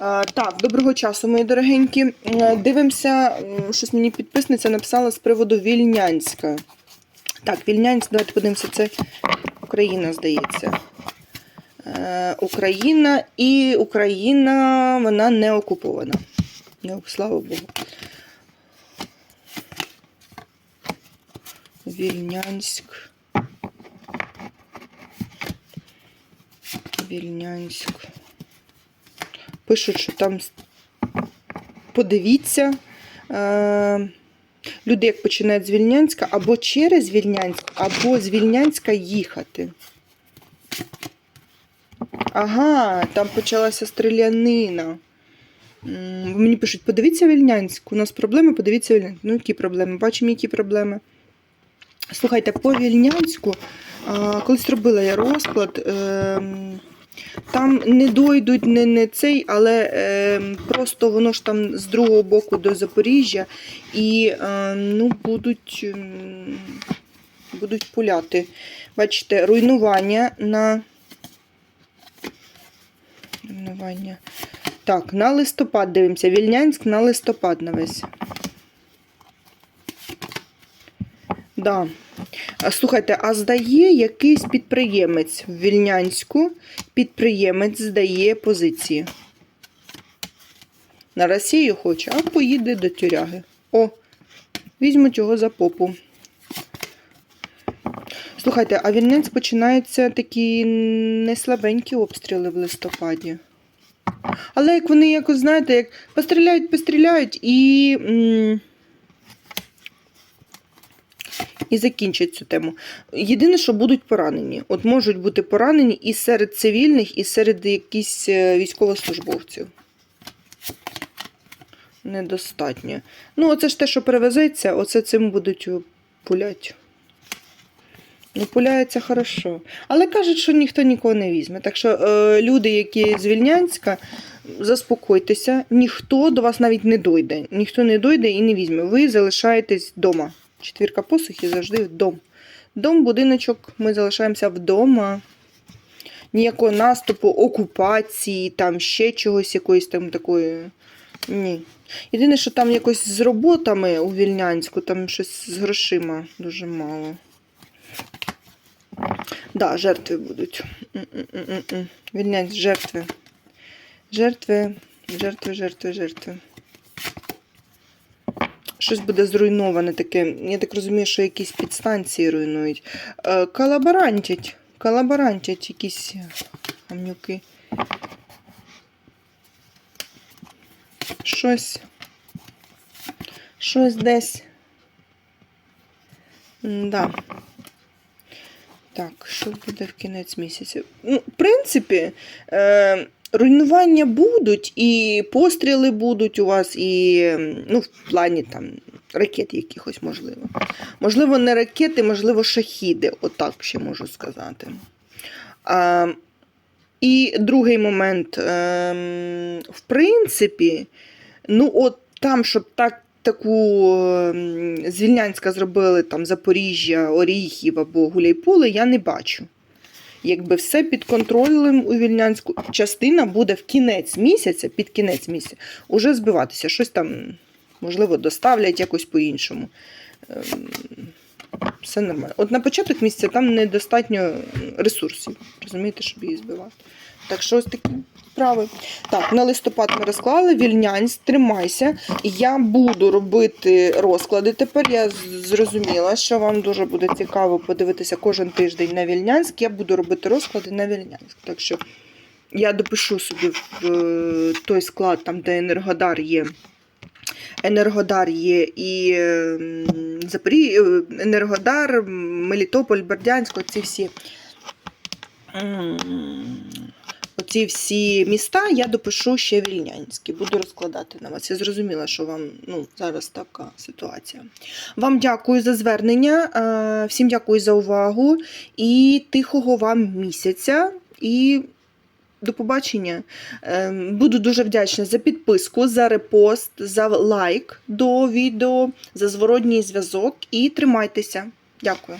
Е, Так, доброго часу, мої дорогенькі. Е, Дивимося, щось мені підписниця написала з приводу Вільнянська. Так, Вільнянськ, давайте подивимося, це Україна, здається. Е, Україна і Україна, вона не окупована. Ну, слава Богу. Вільнянськ. Вільнянськ. Пишуть, що там подивіться. Е, люди як починають з Вільнянська або через Вільнянськ, або з Вільнянська їхати. Ага, там почалася стрілянина. Мені пишуть, подивіться Вільнянськ. У нас проблеми, подивіться Вільнянськ. Ну, які проблеми? Бачимо, які проблеми. Слухайте, по Вільнянську, колись робила я розклад. Там не дойдуть не, не цей, але ем, просто воно ж там з другого боку до Запоріжжя і ем, ну, будуть, ем, будуть пуляти. Бачите, руйнування на. Руйнування. Так, на листопад дивимося. Вільнянськ на листопад на Да. Слухайте, а здає якийсь підприємець в Вільнянську, підприємець здає позиції. На Росію хоче, а поїде до тюряги. О, візьмуть його за попу. Слухайте, а Вільнянськ починаються такі неслабенькі обстріли в листопаді. Але як вони якось, знаєте, як постріляють, постріляють і. І закінчать цю тему. Єдине, що будуть поранені. От можуть бути поранені і серед цивільних, і серед якихось е, військовослужбовців. Недостатньо. Ну, оце ж те, що перевезеться, оце цим будуть пулять. Ну, пуляється хорошо. Але кажуть, що ніхто нікого не візьме. Так що е, люди, які з Вільнянська, заспокойтеся, ніхто до вас навіть не дойде. Ніхто не дойде і не візьме. Ви залишаєтесь вдома. Четвірка посухів завжди вдома. Дом, будиночок, ми залишаємося вдома. Ніякого наступу, окупації, там ще чогось якоїсь там такої. Ні. Єдине, що там якось з роботами у Вільнянську, там щось з грошима дуже мало. Да, жертви будуть. Вільнянськ, жертви. Жертви, жертви, жертви, жертви. Щось буде зруйноване таке. Я так розумію, що якісь підстанції руйнують. Е, колаборантять. Колаборантять якісь гамнюки. Щось. Щось десь. Да. Так, що буде в кінець місяця? Ну, в принципі, е, руйнування будуть, і постріли будуть у вас, і ну, в плані там ракет якихось, можливо. Можливо, не ракети, можливо, шахіди, отак ще можу сказати. А, і другий момент. Ем, в принципі, ну, от там, щоб так. Таку ем, з Вільнянська зробили там Запоріжжя, Оріхів або Гуляйполе, я не бачу. Якби все під контролем у Вільнянську, частина буде в кінець місяця, під кінець місяця, уже збиватися. Щось там, можливо, доставлять якось по-іншому. Ем, Все нормально. От на початок місяця там недостатньо ресурсів, розумієте, щоб її збивати. Так що ось такі справи. Так, на листопад ми розклали, вільнянськ, тримайся. Я буду робити розклади. Тепер я зрозуміла, що вам дуже буде цікаво подивитися кожен тиждень на Вільнянськ. Я буду робити розклади на Вільнянськ. Так що я допишу собі в е, той склад, там, де Енергодар є. Енергодар є і ем, Запорі... е, Енергодар, Мелітополь, Бердянськ, оці всі. Оці всі міста я допишу ще вільнянські, буду розкладати на вас. Я зрозуміла, що вам ну, зараз така ситуація. Вам дякую за звернення, е, всім дякую за увагу і тихого вам місяця. І до побачення. Е, Буду дуже вдячна за підписку, за репост, за лайк до відео, за зворотній зв'язок і тримайтеся. Дякую.